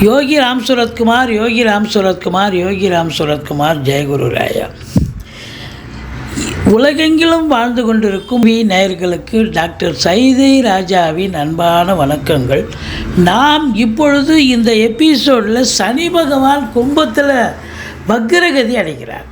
யோகி ராம் சுரத்குமார் யோகி ராம் சுரத்குமார் யோகி ராம் சுரத்குமார் ஜெயகுரு ராயா. உலகெங்கிலும் வாழ்ந்து கொண்டிருக்கும் வி நேயர்களுக்கு டாக்டர் சைதை ராஜாவின் அன்பான வணக்கங்கள். நாம் இப்பொழுது இந்த எபிசோடில் சனி பகவான் கும்பத்தில் வக்ரகதி அடைகிறார்.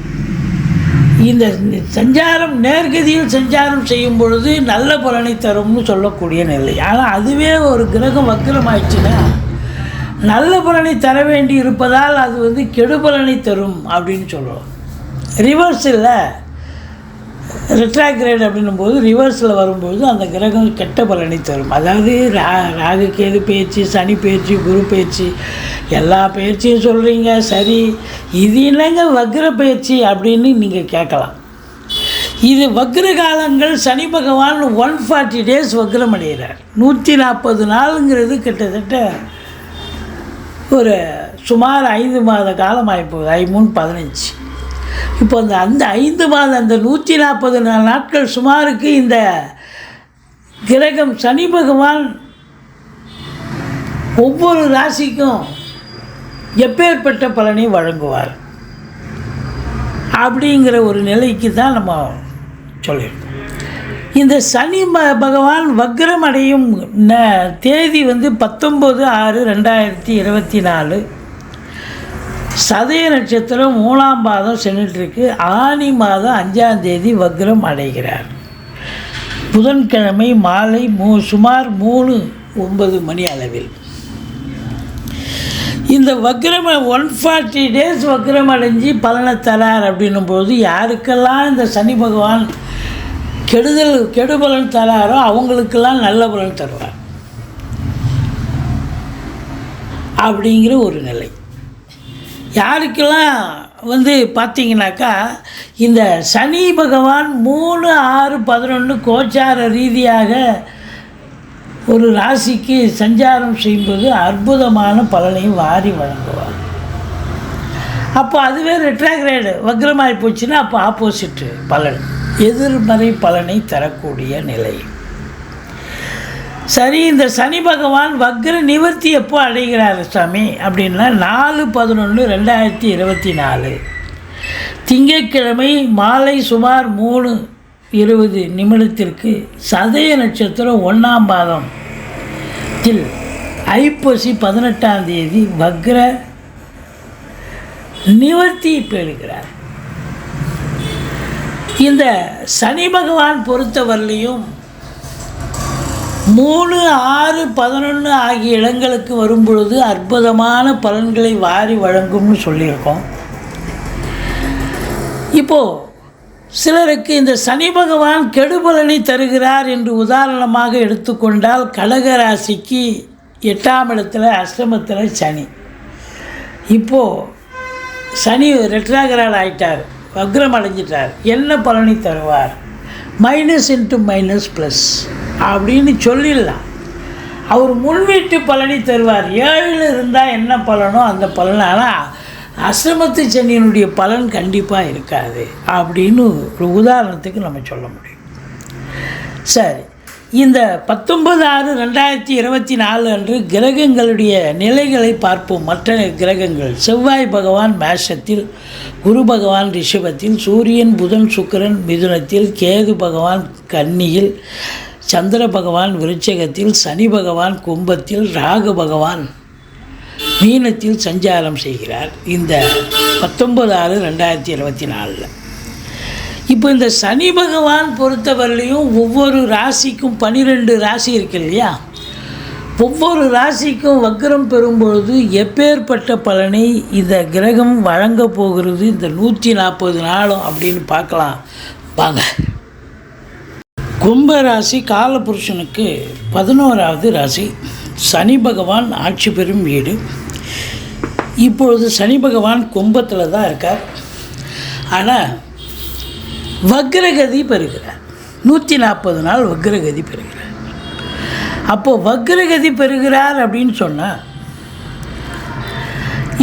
இந்த சஞ்சாரம் நேர்கதியில் சஞ்சாரம் செய்யும் பொழுது நல்ல பலனை தரும்னு சொல்லக்கூடிய நிலை. ஆனால் அதுவே ஒரு கிரகம் வக்கிரமாயிடுச்சுன்னா நல்ல பலனை தர வேண்டி இருப்பதால் அது வந்து கெடு பலனை தரும் அப்படின்னு சொல்கிறோம் இல்லை. ரெட்ராக்ரேட் அப்படின்னும் போது ரிவர்ஸில் வரும்போது அந்த கிரகம் கெட்ட பலனை தரும். அதாவது ரா ராகு கேது பேச்சு சனி பேச்சு குரு பேச்சு எல்லா பேச்சையும் சொல்கிறீங்க சரி இது என்னங்க வக்ர பேச்சு அப்படின்னு நீங்கள் கேட்கலாம். இது வக்ர காலங்கள் சனி பகவான் ஒன் ஃபார்ட்டி டேஸ் வக்ரம் அடைகிறார். நூற்றி நாற்பது நாளுங்கிறது கிட்டத்தட்ட ஒரு சுமார் ஐந்து மாத காலம் ஆகிப்போகுது ஐ மூணு பதினஞ்சு. இப்போ அந்த அந்த ஐந்து மாதம் அந்த நூற்றி நாற்பது நாட்கள் சுமாருக்கு இந்த கிரகம் சனி பகவான் ஒவ்வொரு ராசிக்கும் எப்பேற்பட்ட பலனை வழங்குவார்? அப்படிங்கிற ஒரு நிலைக்கு தான் நம்ம சொல்லியிருக்கோம். இந்த சனி ம- பகவான் வக்ரம் அடையும் ந- தேதி வந்து பத்தொம்பது ஆறு ரெண்டாயிரத்தி இருபத்தி நாலு. சதய நட்சத்திரம் மூணாம் பாதம் சென்றுட்டுருக்கு. ஆனி மாதம் அஞ்சாம் தேதி வக்ரம் அடைகிறார். புதன்கிழமை மாலை மூ சுமார் மூணு ஒன்பது மணி அளவில். இந்த வக்ரம் ஒன் ஃபார்ட்டி டேஸ் வக்ரம் அடைஞ்சு பலனை தரார் அப்படின்னும் போது யாருக்கெல்லாம் இந்த சனி பகவான் கெடுதல் கெடுபலன் தராரோ அவங்களுக்கெல்லாம் நல்ல பலன் தருவார். அப்படிங்கிற ஒரு நிலை. யாருக்கெல்லாம் வந்து பார்த்தீங்கன்னாக்கா இந்த சனி பகவான் மூணு ஆறு பதினொன்று கோச்சார ரீதியாக ஒரு ராசிக்கு சஞ்சாரம் செய்யும்போது அற்புதமான பலனையும் வாரி வழங்குவார். அப்போ அதுவே ரெட்ராகிரேடு வக்ரமாகி போச்சுன்னா அப்போ ஆப்போசிட்டு பலன். எதிர்மறை பலனை தரக்கூடிய நிலை. சரி இந்த சனி பகவான் வக்ர நிவர்த்தி எப்போ அடைகிறார் சாமி அப்படின்னா நாலு பதினொன்று ரெண்டாயிரத்தி இருபத்தி நாலு. திங்கட்கிழமை மாலை சுமார் மூணு இருபது நிமிடத்திற்கு சதய நட்சத்திரம் ஒன்றாம் பாதம் தில் ஐப்பசி பதினெட்டாம் தேதி வக்ர நிவர்த்தி பெறுகிறார். இந்த சனி பகவான் பொறுத்தவரையிலையும் மூணு ஆறு பதினொன்று ஆகிய இடங்களுக்கு வரும்பொழுது அற்புதமான பலன்களை வாரி வழங்கும்னு சொல்லியிருக்கோம். இப்போது சிலருக்கு இந்த சனி பகவான் கெடுபலனை தருகிறார் என்று உதாரணமாக எடுத்துக்கொண்டால் கடகராசிக்கு எட்டாம் இடத்துல அஷ்டமத்தில் சனி. இப்போது சனி ரெட்ராகரால் ஆகிட்டார் வக்ரம் அடைஞ்சிட்டார். என்ன பலனை தருவார்? Minus into minus plus. அப்படின்னு சொல்லிடலாம். அவர் முன்வீட்டு பலனை தருவார். ஏழில் இருந்தால் என்ன பலனோ அந்த பலன். ஆனால் அசிரமத்து சனியினுடைய பலன் கண்டிப்பாக இருக்காது அப்படின்னு ஒரு உதாரணத்துக்கு நம்ம சொல்ல முடியும். சரி. இந்த பத்தொன்பது ஆறு ரெண்டாயிரத்தி இருபத்தி நாலு அன்று கிரகங்களுடைய நிலைகளை பார்ப்போம். மற்ற கிரகங்கள். செவ்வாய் பகவான் மேஷத்தில் குரு பகவான் ரிஷபத்தில் சூரியன் புதன் சுக்கிரன் மிதுனத்தில் கேது பகவான் கன்னியில் சந்திர பகவான் விருச்சகத்தில் சனி பகவான் கும்பத்தில் ராகு பகவான் மீனத்தில் சஞ்சாரம் செய்கிறார். இந்த பத்தொன்பது ஆறு ரெண்டாயிரத்தி இருபத்தி நாலில். இப்போ இந்த சனி பகவான் பொறுத்தவரையிலையும் ஒவ்வொரு ராசிக்கும் பன்னிரெண்டு ராசி இருக்கு இல்லையா? ஒவ்வொரு ராசிக்கும் வக்ரம் பெறும்பொழுது எப்பேற்பட்ட பலனை இந்த கிரகம் வழங்க போகிறது? இந்த நூற்றி நாற்பது நாளும் அப்படின்னு பார்க்கலாம். வாங்க. கும்ப ராசி காலபுருஷனுக்கு பதினோராவது ராசி. சனி பகவான் ஆட்சி பெறும் வீடு. இப்பொழுது சனி பகவான் கும்பத்தில் தான் இருக்கார். ஆனால் வக்ரகதி பெறுகிறார். நூற்றி நாற்பது நாள் வக்ரகதி பெறுகிறார். அப்போது வக்ரகதி பெறுகிறார் அப்படின்னு சொன்னால்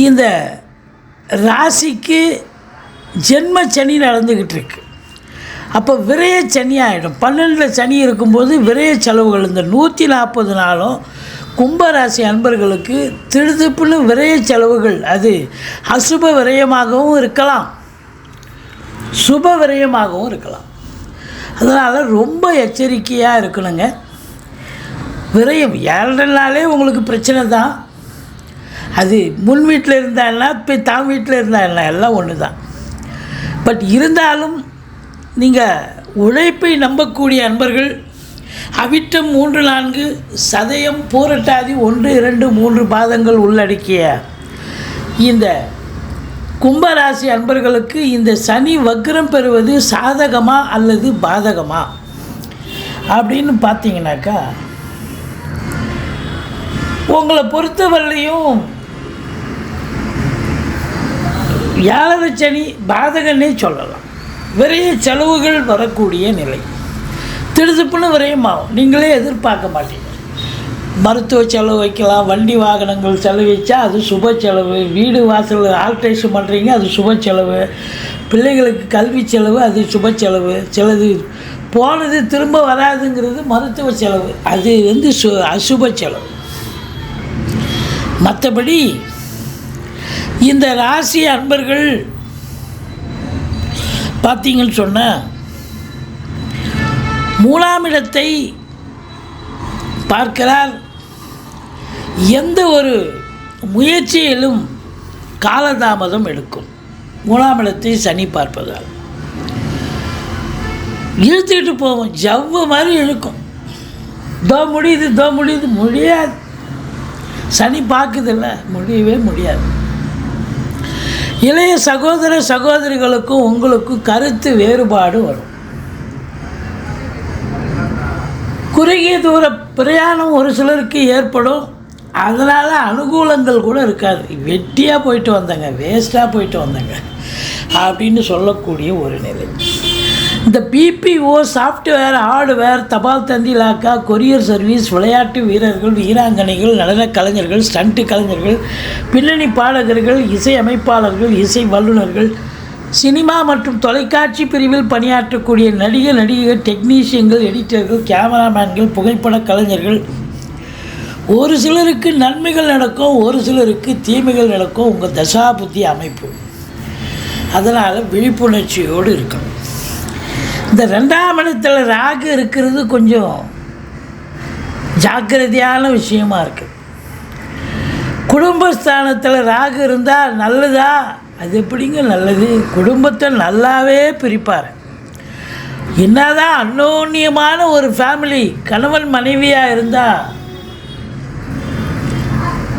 இந்த ராசிக்கு ஜென்ம சனி நடந்துக்கிட்டு இருக்கு. அப்போ விரய சனி ஆகிடும் பன்னெண்டில் சனி இருக்கும்போது விரைய செலவுகள். இந்த நூற்றி நாற்பது நாளும் கும்பராசி அன்பர்களுக்கு திடுதிப்புன்னு விரய செலவுகள். அது அசுப விரயமாகவும் இருக்கலாம். சுப விரயமாகவும் இருக்கலாம். அதனால் ரொம்ப எச்சரிக்கையாக இருக்கணுங்க. விரயம் ஏழரைனாலே உங்களுக்கு பிரச்சனை தான். அது முன் வீட்டில் இருந்தா என்ன இப்போ தான் வீட்டில் இருந்தா என்ன எல்லாம் ஒன்று தான் பட் இருந்தாலும் நீங்கள் உழைப்பை நம்பக்கூடிய அன்பர்கள் அவிட்டம் மூன்று நான்கு சதயம் பூரட்டாதி ஒன்று இரண்டு மூன்று பாதங்கள் உள்ளடக்கிய இந்த கும்பராசி அன்பர்களுக்கு இந்த சனி வக்ரம் பெறுவது சாதகமா அல்லது பாதகமா? அப்படின்னு பார்த்தீங்கன்னாக்கா உங்களை பொறுத்தவரையிலையும் ஏழரை சனி பாதகன்னே சொல்லலாம். விரைய செலவுகள் வரக்கூடிய நிலை. திடுதுப்புன்னு விரயமாகும் நீங்களே எதிர்பார்க்க மாட்டீங்க. மருத்துவ செலவு வைக்கலாம் வண்டி வாகனங்கள் செலவு வச்சா அது சுப செலவு. வீடு வாசல் ஆல்ட்ரேஷன் பண்ணுறீங்க அது சுப செலவு. பிள்ளைகளுக்கு கல்வி செலவு அது சுப செலவு. சிலது போனது திரும்ப வராதுங்கிறது மருத்துவ செலவு. அது வந்து சு அசுப செலவு. மற்றபடி இந்த ராசி அன்பர்கள் பார்த்தீங்கன்னு சொன்னால் மூலாமிடத்தை பார்க்கிறார். எந்த ஒரு முயற்சியிலும் காலதாமதம் எடுக்கும். மூலாமிடத்தை சனி பார்ப்பதால். இழுத்துக்கிட்டு போவோம். ஜவ்வு மாதிரி இழுக்கும். தோ முடியுது தோ முடியுது. முடியாது. சனி பார்க்குதில்ல. முடியவே முடியாது. இளைய சகோதர சகோதரிகளுக்கும் உங்களுக்கும் கருத்து வேறுபாடு வரும். குறுகிய தூர பிரயாணம் ஒரு சிலருக்கு ஏற்படும். அதனால் அனுகூலங்கள் கூட இருக்காது. வெட்டியாக போயிட்டு வந்தங்க வேஸ்ட்டாக போயிட்டு வந்தங்க. அப்படின்னு சொல்லக்கூடிய ஒரு நிலை. இந்த பிபிஓ சாஃப்ட்வேர் ஹார்ட்வேர் தபால் தந்தி இலாக்கா கொரியர் சர்வீஸ் விளையாட்டு வீரர்கள் வீராங்கனைகள் நடனக் கலைஞர்கள் ஸ்டண்ட்டு கலைஞர்கள் பின்னணி பாடகர்கள் இசை அமைப்பாளர்கள் இசை வல்லுநர்கள். சினிமா மற்றும் தொலைக்காட்சி பிரிவில் பணியாற்றக்கூடிய நடிகர் நடிகர் டெக்னீஷியன்கள் எடிட்டர்கள் கேமராமேன்கள் புகைப்பட கலைஞர்கள். ஒரு சிலருக்கு நன்மைகள் நடக்கும் ஒரு சிலருக்கு தீமைகள் நடக்கும். உங்கள் தசாபுத்தி அமைப்பு. அதனால் விழிப்புணர்ச்சியோடு இருக்கணும். இந்த ரெண்டாம் இடத்துல ராகு இருக்கிறது கொஞ்சம் ஜாக்கிரதையான விஷயமா இருக்குது குடும்பஸ்தானத்தில் ராகு இருந்தால் நல்லதா? அது எப்படிங்க நல்லது? குடும்பத்தை நல்லாவே பிரிப்பார். என்னதான் அன்னோன்யமான ஒரு ஃபேமிலி கணவன் மனைவியாக இருந்தால்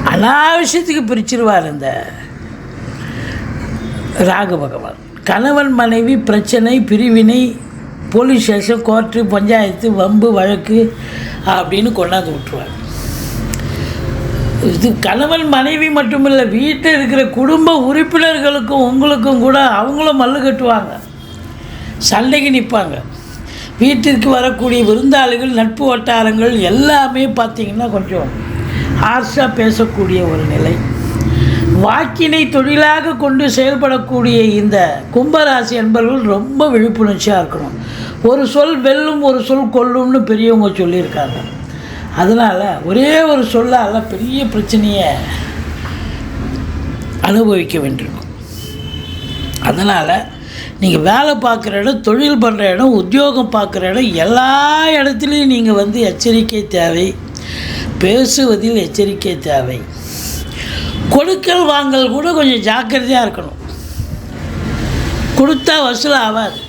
அனாவசியத்துக்கு பிரிச்சிருவார் இந்த ராகு பகவான். கணவன் மனைவி பிரச்சனை பிரிவினை போலீஸ் ஸ்டேஷன் கோர்ட்டு பஞ்சாயத்து வம்பு வழக்கு அப்படின்னு கொண்டாந்து விட்டுருவாங்க இது கணவன் மனைவி மட்டுமில்லை வீட்டில் இருக்கிற குடும்ப உறுப்பினர்களுக்கும் உங்களுக்கும் கூட அவங்களும் மல்லு கட்டுவாங்க. சண்டைக்கு நிற்பாங்க வீட்டிற்கு வரக்கூடிய விருந்தாளிகள் நட்பு வட்டாரங்கள் எல்லாமே பார்த்திங்கன்னா கொஞ்சம் ஆர்ஷாக பேசக்கூடிய ஒரு நிலை. வாக்கினை தொழிலாக கொண்டு செயல்படக்கூடிய இந்த கும்பராசி என்பவர்கள் ரொம்ப விழிப்புணர்ச்சியாக இருக்கணும். ஒரு சொல் வெல்லும் ஒரு சொல் கொல்லும்னு பெரியவங்க சொல்லியிருக்காங்க. அதனால் ஒரே ஒரு சொல்லால் பெரிய பிரச்சனையை அனுபவிக்க வேண்டியிருக்கும். அதனால் நீங்கள் வேலை பார்க்குற இடம் தொழில் பண்ணுற இடம் உத்தியோகம் பார்க்குற இடம் எல்லா இடத்துலையும் நீங்கள் வந்து எச்சரிக்கை தேவை. பேசுவதில் எச்சரிக்கை தேவை. கொடுக்கல் வாங்கல் கூட கொஞ்சம் ஜாக்கிரதையாக இருக்கணும். கொடுத்தா வசூல் ஆகாது.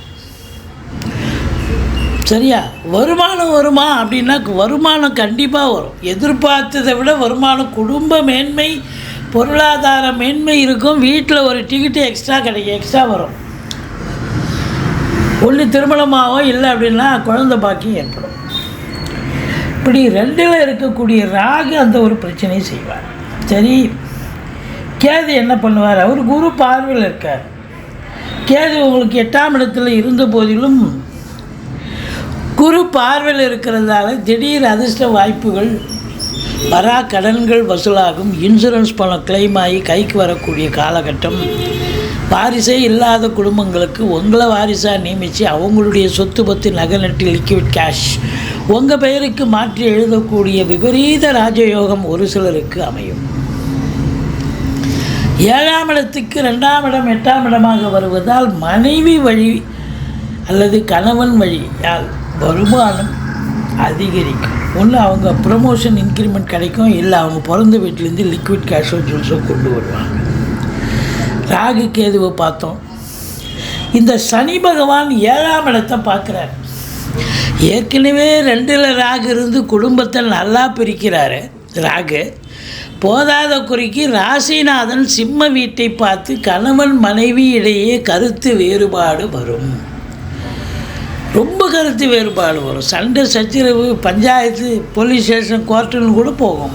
சரியா? வருமானம் வருமா அப்படின்னா வருமானம் கண்டிப்பாக வரும். எதிர்பார்த்ததை விட வருமானம் குடும்ப மேன்மை பொருளாதார மேன்மை இருக்கும். வீட்டில் ஒரு டிக்கெட்டு எக்ஸ்ட்ரா கிடைக்கும். எக்ஸ்ட்ரா வரும். ஒன்று திருமணமாகவும் இல்லை அப்படின்னா குழந்தை பாக்கியம் ஏற்படும். இப்படி ரெண்டில் இருக்கக்கூடிய ராகு அந்த ஒரு பிரச்சனையை செய்வார். சரி. கேது என்ன பண்ணுவார்? அவர் குரு பார்வையில் இருக்கார். கேது உங்களுக்கு எட்டாம் இடத்துல இருந்த போதிலும் குரு பார்வையில் இருக்கிறதால திடீர் அதிர்ஷ்ட வாய்ப்புகள் வரா கடன்கள் வசூலாகும் இன்சூரன்ஸ் பணம் கிளைம் ஆகி கைக்கு வரக்கூடிய காலகட்டம். வாரிசே இல்லாத குடும்பங்களுக்கு உங்களை வாரிசாக நியமித்து அவங்களுடைய சொத்து பத்து நகை நட்டு லிக்விட் கேஷ் உங்கள் பெயருக்கு மாற்றி எழுதக்கூடிய விபரீத ராஜயோகம் ஒரு சிலருக்கு அமையும். ஏழாம் இடத்துக்கு ரெண்டாம் இடம் எட்டாம் இடமாக வருவதால் மனைவி வழி அல்லது கணவன் வழியால் வருமானம் அதிகரிக்கும். ஒன்று அவங்க ப்ரமோஷன் இன்க்ரிமெண்ட் கிடைக்கும். இல்லை அவங்க பிறந்த வீட்டிலேருந்து லிக்விட் கேஷோ ஜூஸோ கொண்டு வருவாங்க. ராகு கேதுவை பார்த்தோம். இந்த சனி பகவான் ஏழாம் இடத்தை பார்க்குறார். ஏற்கனவே ரெண்டில் ராகு இருந்து குடும்பத்தை நல்லா பிரிக்கிறாரு. ராகு போதாத குறைக்கு ராசிநாதன் சிம்ம வீட்டை பார்த்து கணவன் மனைவி இடையே கருத்து வேறுபாடு வரும். ரொம்ப கருத்து வேறுபாடு வரும். சண்டை சச்சரவு பஞ்சாயத்து போலீஸ் ஸ்டேஷன் கோர்ட்டுன்னு கூட போகும்.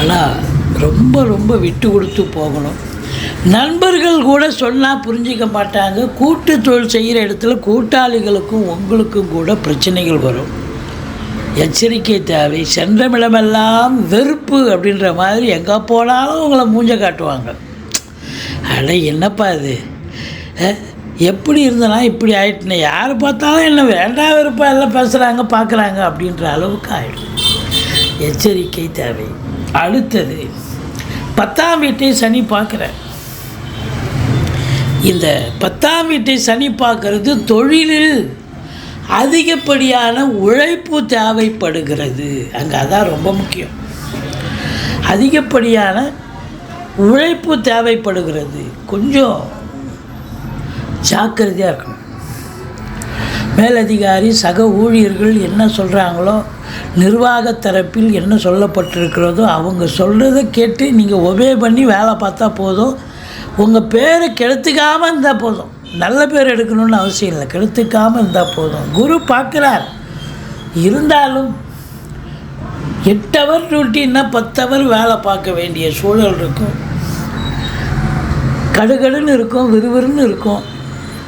ஆனால் ரொம்ப ரொம்ப விட்டு கொடுத்து போகணும். நண்பர்கள் கூட சொன்னால் புரிஞ்சிக்க மாட்டாங்க. கூட்டு தொழில் செய்கிற இடத்துல கூட்டாளிகளுக்கும் உங்களுக்கும் கூட பிரச்சனைகள் வரும். எச்சரிக்கை தேவை. சென்றமிடமெல்லாம் வெறுப்பு அப்படின்ற மாதிரி எங்கே போனாலும் உங்களை மூஞ்ச காட்டுவாங்க. அட என்னப்பா இது? எப்படி இருந்தனா இப்படி ஆயிட்டுனே. யார் பார்த்தாலும் என்ன வேண்டாம் விருப்பம் எல்லாம் பேசுகிறாங்க பார்க்குறாங்க அப்படின்ற அளவுக்கு ஆயிடும். எச்சரிக்கை தேவை. அடுத்தது பத்தாம் வீட்டை சனி பார்க்குறேன் இந்த பத்தாம் வீட்டை சனி பார்க்கறது தொழிலில் அதிகப்படியான உழைப்பு தேவைப்படுகிறது. அங்கே அதான் ரொம்ப முக்கியம். அதிகப்படியான உழைப்பு தேவைப்படுகிறது. கொஞ்சம் ஜாக்கிரதையாக இருக்கணும். மேலதிகாரி சக ஊழியர்கள் என்ன சொல்கிறாங்களோ நிர்வாக தரப்பில் என்ன சொல்லப்பட்டிருக்கிறதோ அவங்க சொல்கிறத கேட்டு நீங்கள் ஒபே பண்ணி வேலை பார்த்தா போதும். உங்கள் பேரை கெடுத்துக்காமல் இருந்தால் போதும். நல்ல பேர் எடுக்கணும்னு அவசியம் இல்லை. கெடுத்துக்காமல் இருந்தால் போதும். குரு பார்க்குறார். இருந்தாலும் எட்டு ஹவர் டியூட்டின்னா பத்து ஹவர் வேலை பார்க்க வேண்டிய சூழல் இருக்கும். கடுகடுன்னு இருக்கும் விறுவிறுன்னு இருக்கும்.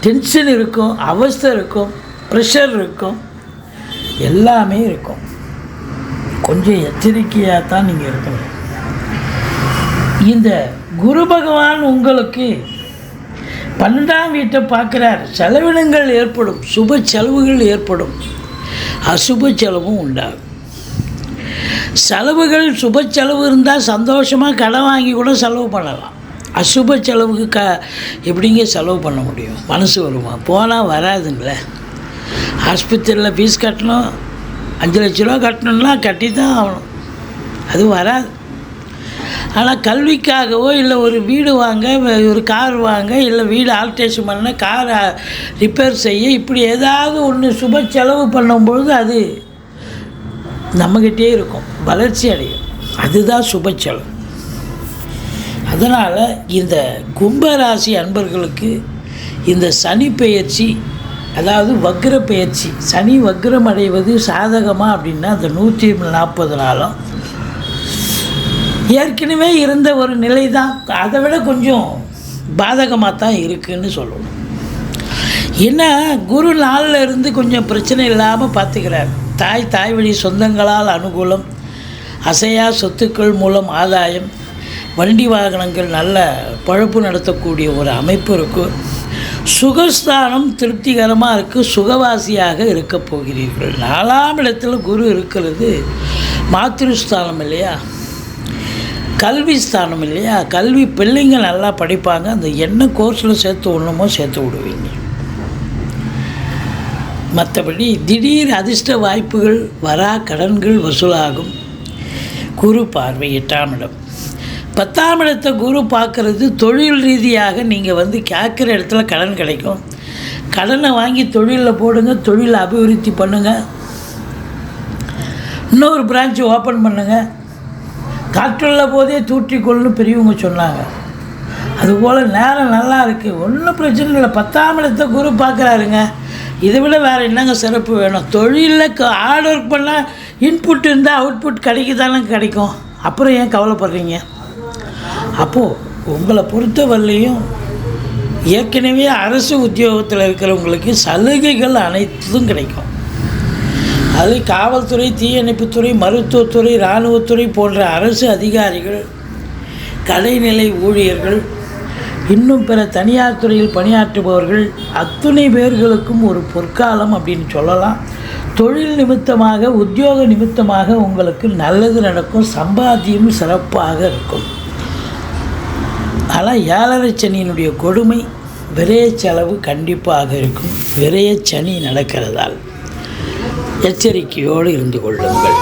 டென்ஷன் இருக்கும் அவஸ்தை இருக்கும் ப்ரெஷர் இருக்கும். எல்லாமே இருக்கும். கொஞ்சம் எச்சரிக்கையாக தான் நீங்கள் இருக்கணும். இந்த குரு பகவான் உங்களுக்கு பன்னெண்டாம் வீட்டை பார்க்குறார். செலவினங்கள் ஏற்படும் சுப செலவுகள் ஏற்படும். அசுப செலவும் உண்டாகும். செலவுகள் சுப செலவு இருந்தால் சந்தோஷமாக கடன் வாங்கி கூட செலவு பண்ணலாம். அசுப செலவுக்கு க எப்படிங்க செலவு பண்ண முடியும்? மனசு வருமா? போனால் வராதுங்களே. ஆஸ்பத்திரியில் ஃபீஸ் கட்டணும். அஞ்சு லட்ச ரூபா கட்டணும்னா கட்டி தான் ஆகணும். அது வராது. ஆனால் கல்விக்காகவோ இல்லை ஒரு வீடு வாங்க ஒரு கார் வாங்க இல்லை வீடு ஆல்ட்ரேஷன் பண்ண காரை ரிப்பேர் செய்ய இப்படி ஏதாவது ஒன்று சுப செலவு பண்ணும்பொழுது அது நம்மக்கிட்டே இருக்கும். வளர்ச்சி அடையும். அதுதான் சுப செலவு. அதனால் இந்த கும்பராசி அன்பர்களுக்கு இந்த சனி பெயர்ச்சி அதாவது வக்ர பெயர்ச்சி சனி வக்ரம் அடைவது சாதகமாக அப்படின்னா அந்த நூற்றி நாற்பது நாளும். ஏற்கனவே இருந்த ஒரு நிலை தான் அதை விட கொஞ்சம் பாதகமாக தான் இருக்குதுன்னு சொல்லணும். ஏன்னா குரு நாளில் இருந்து கொஞ்சம் பிரச்சனை இல்லாமல் பார்த்துக்கிறார் தாய் தாய் வழி சொந்தங்களால் அனுகூலம் அசையா சொத்துக்கள் மூலம் ஆதாயம் வண்டி வாகனங்கள் நல்ல பழப்பு நடத்தக்கூடிய ஒரு அமைப்பு இருக்கும் சுகஸ்தானம் திருப்திகரமாக இருக்குது சுகவாசியாக இருக்க போகிறீர்கள். நாலாம் இடத்துல குரு இருக்கிறது. மாத்திருஸ்தானம் இல்லையா? கல்வி ஸ்தானம் இல்லையா? கல்வி பிள்ளைங்க நல்லா படிப்பாங்க. அந்த என்ன கோர்ஸில் சேர்த்து ஒன்றுமோ சேர்த்து விடுவீங்க. மற்றபடி திடீர் அதிர்ஷ்ட வாய்ப்புகள் வரா கடன்கள் வசூலாகும். குரு பார்வை எட்டாம் இடம். பத்தாம் இடத்தை குரு பார்க்குறது தொழில் ரீதியாக நீங்கள் வந்து கேட்குற இடத்துல கடன் கிடைக்கும். கடனை வாங்கி தொழிலில் போடுங்க தொழிலை அபிவிருத்தி பண்ணுங்கள் இன்னொரு பிரான்ச் ஓப்பன் பண்ணுங்கள் காற்றுள்ள போதே தூற்றிக்கொள்னு பெரியவங்க சொன்னாங்க. அதுபோல் நேரம் நல்லா இருக்குது ஒன்றும் பிரச்சனை இல்லை. பத்தாம் இடத்தை குரு பார்க்குறாருங்க. இதை விட வேறு என்னங்க சிறப்பு வேணும்? தொழிலில் ஹார்ட் ஒர்க் பண்ணால் இன்புட் இருந்தால் அவுட்புட் கிடைக்குதானே கிடைக்கும். அப்புறம் ஏன் கவலைப்படுறீங்க? அப்போது உங்களை பொறுத்தவரையிலையும் ஏற்கனவே அரசு உத்தியோகத்தில் இருக்கிறவங்களுக்கு சலுகைகள் அனைத்தும் கிடைக்கும். அது காவல்துறை தீயணைப்புத்துறை மருத்துவத்துறை இராணுவத்துறை போன்ற அரசு அதிகாரிகள் கடைநிலை ஊழியர்கள் இன்னும் பிற தனியார் துறையில் பணியாற்றுபவர்கள் அத்துணை பேர்களுக்கும் ஒரு பொற்காலம் அப்படின்னு சொல்லலாம். தொழில் நிமித்தமாக உத்தியோக நிமித்தமாக உங்களுக்கு நல்லது நடக்கும் சம்பாத்தியம் சிறப்பாக இருக்கும். ஆனால் ஏழரை சனியினுடைய கொடுமை விரைய செலவு கண்டிப்பாக இருக்கும். விரைய சனி நடக்கிறதால் எச்சரிக்கையோடு இருந்து கொள்ளுங்கள்.